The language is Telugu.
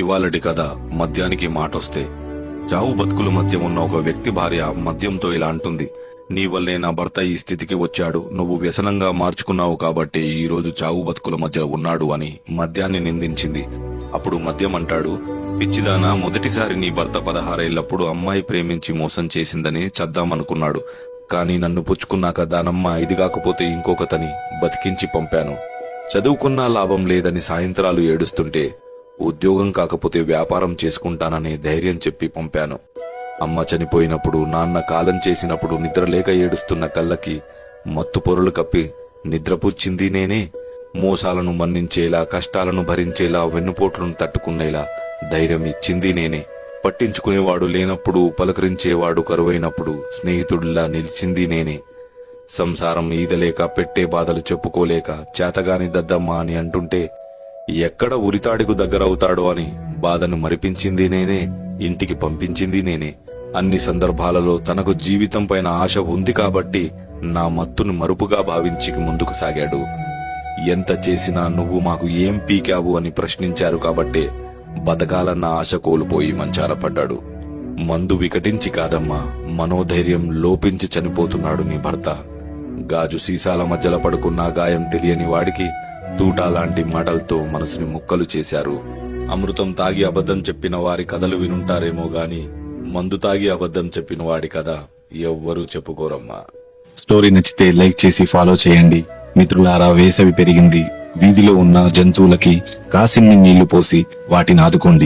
ఇవాళటి కథ మద్యానికి మాటొస్తే. చావు బతుకుల మధ్య ఉన్న ఒక వ్యక్తి భార్య మద్యంతో ఇలా అంటుంది. నీ వల్లే నా భర్త ఈ స్థితికి వచ్చాడు. నువ్వు వ్యసనంగా మార్చుకున్నావు కాబట్టి ఈ రోజు చావు బతుకుల మధ్య ఉన్నాడు అని మద్యాన్ని నిందించింది. అప్పుడు మద్యం అంటాడు పిచ్చిదానా మొదటిసారి నీ భర్త పదహారేళ్ళప్పుడు అమ్మాయి ప్రేమించి మోసం చేసిందని చద్దామనుకున్నాడు. కానీ నన్ను పుచ్చుకున్నాక దానమ్మ ఇది కాకపోతే ఇంకొకతని బతికించి పంపాను. చదువుకున్నా లాభం లేదని సాయంత్రాలు ఏడుస్తుంటే ఉద్యోగం కాకపోతే వ్యాపారం చేసుకుంటానని ధైర్యం చెప్పి పంపాను. అమ్మ చనిపోయినప్పుడు నాన్న కాలం చేసినప్పుడు నిద్రలేక ఏడుస్తున్న కళ్ళకి మత్తు పొరలు కప్పి నిద్రపుచ్చింది నేనే. మోసాలను మన్నించేలా కష్టాలను భరించేలా వెన్నుపోట్లను తట్టుకునేలా ధైర్యం ఇచ్చింది నేనే. పట్టించుకునేవాడు లేనప్పుడు పలకరించేవాడు కరువైనప్పుడు స్నేహితుడిలా నిలిచింది నేనే. సంసారం ఈదలేక పెట్టే బాధలు చెప్పుకోలేక చేతగాని దద్దమ్మ అని అంటుంటే ఎక్కడ ఉరితాడికు దగ్గరవుతాడో అని బాధను మరిపించింది నేనే ఇంటికి పంపించింది నేనే. అన్ని సందర్భాలలో తనకు జీవితం పైన ఆశ ఉంది కాబట్టి నా మత్తును మరుపుగా భావించి ముందుకు సాగాడు. ఎంత చేసినా నువ్వు మాకు ఏం పీకావు అని ప్రశ్నించారు కాబట్టే బతకాలన్న ఆశ కోల్పోయి మంచాన పడ్డాడు మందు వికటించి కాదమ్మా మనోధైర్యం లోపించి చనిపోతున్నాడు నీ భర్త. గాజు సీసాల మధ్యలో పడుకున్న గాయం తెలియని వాడికి తూటా లాంటి మాటలతో మనసుని ముక్కలు చేశారు. అమృతం తాగి అబద్ధం చెప్పిన వారి కథలు వినుంటారేమో గాని మందు తాగి అబద్ధం చెప్పిన వాడి కథ ఎవ్వరూ చెప్పుకోరమ్మా. స్టోరీ నచ్చితే లైక్ చేసి ఫాలో చేయండి. మిత్రులారా వేసవి పెరిగింది. వీధిలో ఉన్న జంతువులకి కాసిన్ని నీళ్ళు పోసి వాటిని ఆదుకోండి.